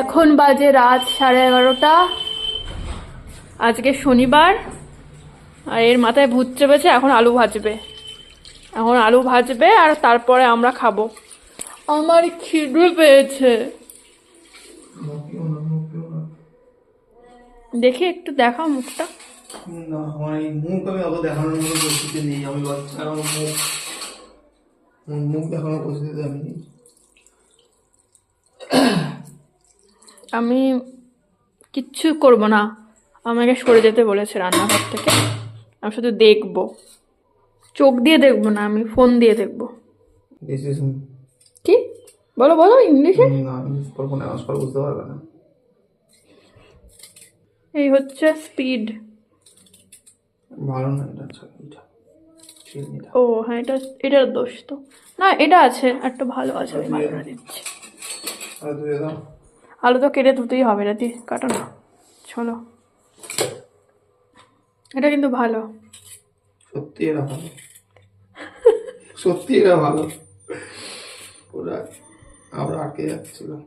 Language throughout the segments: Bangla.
এখন বাজে রাত সাড়ে এগারোটা। আজকে শনিবার, আর এর মাথায় ভূত চেপেছে, এখন আলু ভাজবে। এখন আলু ভাজবে, আর তারপরে আমরা খাব। আমার খিদে পেয়েছে। দেখি, একটু দেখা মুখটা। আমি দেখানোর নেই। আমি বাচ্চা মুখ মুখ দেখানোর পরিস্থিতি আমি আমি কিচ্ছু করব না। আমাকে সরে যেতে বলেছে রান্নাঘর থেকে। আমি শুধু দেখব। চোখ দিয়ে দেখব না আমি ফোন দিয়ে দেখব। কি? বলো বলো ইংলিশে? বুঝতে পারবে না। এই হচ্ছে স্পিড ভালো না এটা আচ্ছা ও হ্যাঁ এটা এটার দোষ তো। না এটা আছে একটা ভালো আছে আমি দিচ্ছি আলু তো কেটে ধুতেই হবে না, দি, কাটো না। চলো। এটা কিন্তু ভালো। সত্যি এরা ভালো। সত্যি এরা ভালো। ওরা আবার আটকে যাচ্ছিলাম।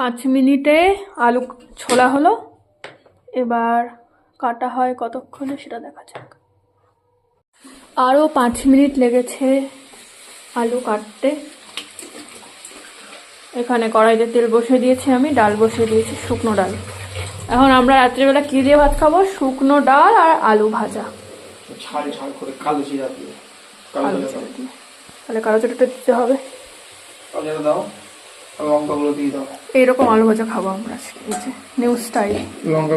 পাঁচ মিনিটে আলু ছোলা হলো। এবার কাটা হয় কতক্ষণে সেটা দেখা যাক। আরও পাঁচ মিনিট লেগেছে আলু কাটতে। এখানে কড়াইতে তেল বসিয়ে দিয়েছি আমি ডাল বসিয়ে দিয়েছি শুকনো ডাল। এখন আমরা রাত্রিবেলা কী দিয়ে ভাত খাব? শুকনো ডাল আর আলু ভাজা। কালো তাহলে কারও চোটটা দিতে হবে। দাও। লঙ্কাগুলো দিয়ে দাও। এইরকম আলু ভাজা খাব আমরা আজকে এই যে নিউ স্টাইল লঙ্কা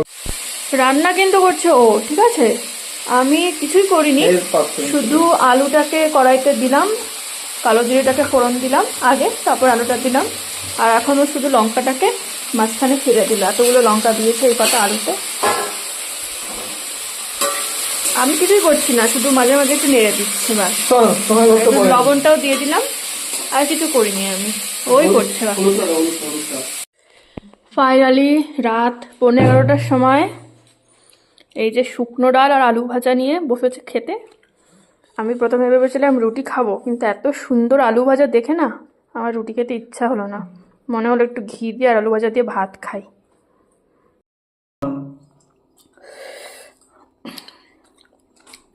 রান্না কিন্তু করছে ও ঠিক আছে? আমি কিছুই করিনি শুধু আলুটাকে কড়াইতে দিলাম কালো জিরেটাকে ফোড়ন দিলাম আগে তারপর আলুটা দিলাম। আর এখনও শুধু লঙ্কাটাকে মাঝখানে ছেড়ে দিল এতগুলো লঙ্কা দিয়েছে এই কটা আলুতে। আমি কিছুই করছি না শুধু মাঝে মাঝে একটু নেড়ে দিচ্ছি লবণটাও দিয়ে দিলাম। আর কিছু করিনি আমি। ওই করছে ফাইনালি রাত পৌনে এগারোটার সময় এই যে শুকনো ডাল আর আলু ভাজা নিয়ে বসেছে খেতে আমি প্রথমে ভেবেছিলাম রুটি খাব কিন্তু এত সুন্দর আলু ভাজা দেখে না আমার রুটি খেতে ইচ্ছা হলো না। মনে হলো একটু ঘি দিয়ে আর আলু ভাজা দিয়ে ভাত খাই।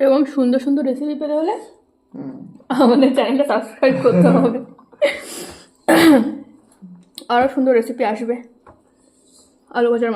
এবং সুন্দর সুন্দর রেসিপি পেতে হলে আমাদের চ্যানেলটা সাবস্ক্রাইব করতে হবে। আরও সুন্দর রেসিপি আসবে। আলু ভাজার